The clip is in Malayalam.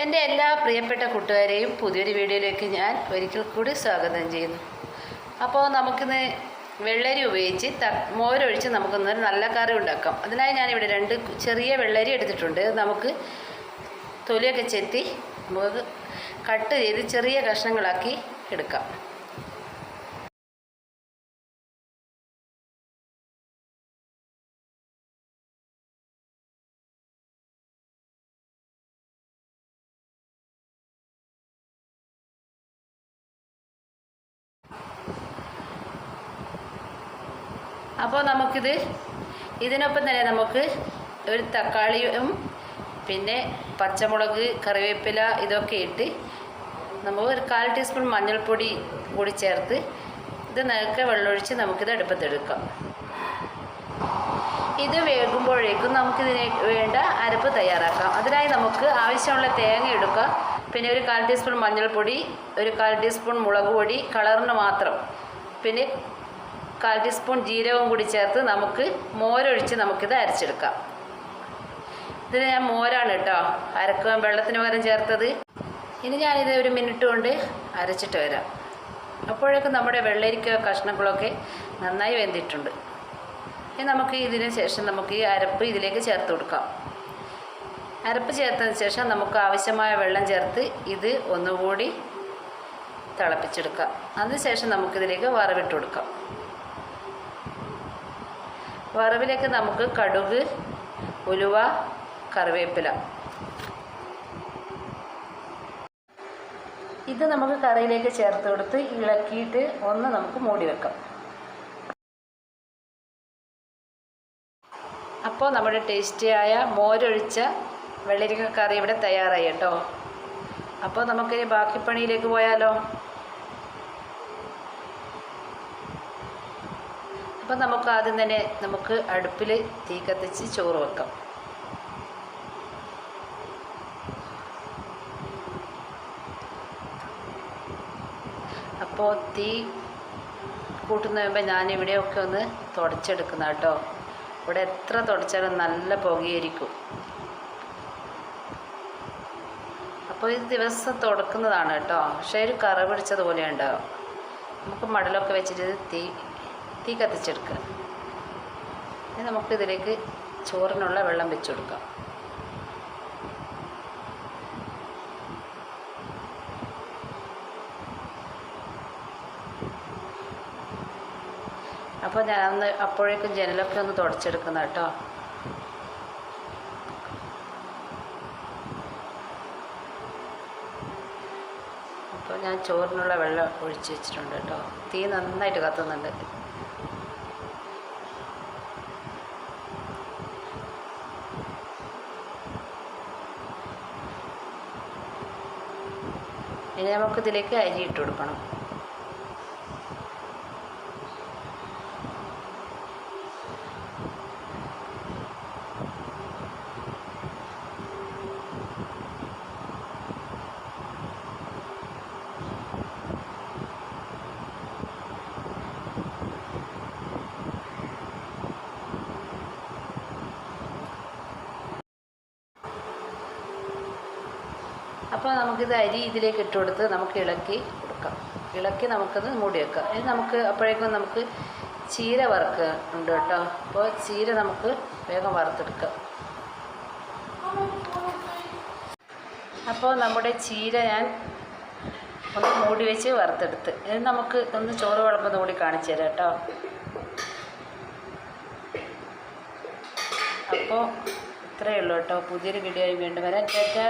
എന്റെ എല്ലാ പ്രിയപ്പെട്ട കൂട്ടുകാരെയും പുതിയൊരു വീഡിയോയിലേക്ക് ഞാൻ ഒരിക്കൽ കൂടി സ്വാഗതം ചെയ്യുന്നു. അപ്പോൾ നമുക്കിന്ന് വെള്ളരി ഉപയോഗിച്ച് ത മോരൊഴിച്ച് നമുക്കൊന്ന് നല്ല കറി ഉണ്ടാക്കാം. അതിനായി ഞാനിവിടെ രണ്ട് ചെറിയ വെള്ളരി എടുത്തിട്ടുണ്ട്. നമുക്ക് തൊലിയൊക്കെ ചെത്തി നമുക്ക് കട്ട് ചെയ്ത് ചെറിയ കഷ്ണങ്ങളാക്കി എടുക്കാം. അപ്പോൾ നമുക്കിത് ഇതിനൊപ്പം തന്നെ നമുക്ക് ഒരു തക്കാളിയും പിന്നെ പച്ചമുളക് കറിവേപ്പില ഇതൊക്കെ ഇട്ട് നമുക്ക് ഒരു കാൽ ടീസ്പൂൺ മഞ്ഞൾപ്പൊടി കൂടി ചേർത്ത് ഇത് നേരത്തെ വെള്ളമൊഴിച്ച് നമുക്കിത് അടുപ്പത്തെടുക്കാം ഇത് വേകുമ്പോഴേക്കും നമുക്കിതിന് വേണ്ട അരപ്പ് തയ്യാറാക്കാം. അതിനായി നമുക്ക് ആവശ്യമുള്ള തേങ്ങ എടുക്കുക പിന്നെ ഒരു കാൽ ടീസ്പൂൺ മഞ്ഞൾപ്പൊടി ഒരു കാൽ ടീസ്പൂൺ മുളക് പൊടി കളറിന് മാത്രം. പിന്നെ കാൽ ടീസ്പൂൺ ജീരകവും കൂടി ചേർത്ത് നമുക്ക് മോരൊഴിച്ച് നമുക്കിത് അരച്ചെടുക്കാം. ഇതിന് ഞാൻ മോരാണ് കേട്ടോ അരക്കുവാൻ വെള്ളത്തിന് പകരം ചേർത്തത്. ഇനി ഞാനിത് ഒരു മിനിറ്റ് കൊണ്ട് അരച്ചിട്ട് വരാം. അപ്പോഴേക്കും നമ്മുടെ വെള്ളരിക്ക കഷ്ണങ്ങളൊക്കെ നന്നായി വെന്തിട്ടുണ്ട്. ഇനി നമുക്ക് ഇതിന് ശേഷം നമുക്ക് ഈ അരപ്പ് ഇതിലേക്ക് ചേർത്ത് കൊടുക്കാം. അരപ്പ് ചേർത്തതിന് ശേഷം നമുക്ക് ആവശ്യമായ വെള്ളം ചേർത്ത് ഇത് ഒന്നുകൂടി തിളപ്പിച്ചെടുക്കാം. അതിനുശേഷം നമുക്കിതിലേക്ക് വറവിട്ട് കൊടുക്കാം. വറവിലേക്ക് നമുക്ക് കടുക് ഉലുവ കറിവേപ്പില. ഇത് നമുക്ക് കറിയിലേക്ക് ചേർത്ത് കൊടുത്ത് ഇളക്കിയിട്ട് ഒന്ന് നമുക്ക് മൂടി വെക്കാം. അപ്പോൾ നമ്മുടെ ടേസ്റ്റിയായ മോരൊഴിച്ച വെള്ളരിക്ക കറി ഇവിടെ തയ്യാറായി കേട്ടോ. അപ്പോൾ നമുക്കിനി ബാക്കി പണിയിലേക്ക് പോയാലോ? അപ്പം നമുക്ക് ആദ്യം തന്നെ നമുക്ക് അടുപ്പിൽ തീ കത്തിച്ച് ചോറ് വെക്കാം. അപ്പോൾ തീ കൂട്ടുന്ന മുമ്പ് ഞാനിവിടെയൊക്കെ ഒന്ന് തുടച്ചെടുക്കുന്ന കേട്ടോ. ഇവിടെ എത്ര തുടച്ചാലും നല്ല പുകയായിരിക്കും. അപ്പോൾ ഇത് ദിവസം തുടക്കുന്നതാണ് കേട്ടോ. പക്ഷേ ഒരു കറ പിടിച്ചതുപോലെ ഉണ്ടാവും നമുക്ക് മടലൊക്കെ വെച്ചിട്ട് തീ തീ കത്തിച്ചെടുക്കുക. ഇനി നമുക്കിതിലേക്ക് ചോറിനുള്ള വെള്ളം വെച്ച് കൊടുക്കാം. അപ്പോൾ ഞാൻ അന്ന് അപ്പോഴേക്കും ജനലൊക്കെ ഒന്ന് തുടച്ചെടുക്കുന്ന കേട്ടോ. അപ്പോൾ ഞാൻ ചോറിനുള്ള വെള്ളം ഒഴിച്ച് വെച്ചിട്ടുണ്ട് കേട്ടോ. തീ നന്നായിട്ട് കത്തുന്നുണ്ട്. ഇനി നമുക്കിതിലേക്ക് അരി ഇട്ട് കൊടുക്കണം. അപ്പോൾ നമുക്കിത് അരി ഇതിലേക്ക് ഇട്ട് കൊടുത്ത് നമുക്ക് ഇളക്കി കൊടുക്കാം. ഇളക്കി നമുക്കത് മൂടി വെക്കാം. ഇത് നമുക്ക് അപ്പോഴേക്കും നമുക്ക് ചീര വറുക്കുക ഉണ്ട് കേട്ടോ. അപ്പോൾ ചീര നമുക്ക് വേഗം വറുത്തെടുക്കാം. അപ്പോൾ നമ്മുടെ ചീര ഞാൻ ഒന്ന് മൂടി വെച്ച് വറുത്തെടുത്ത്. ഇത് നമുക്ക് ഒന്ന് ചോറ് വിളമ്പുന്ന കൂടി കാണിച്ചു തരാം കേട്ടോ. അപ്പോൾ ഇത്രയേ ഉള്ളൂ കേട്ടോ. പുതിയൊരു വീഡിയോ ആയി വീണ്ടും വരാം. ചേട്ടാ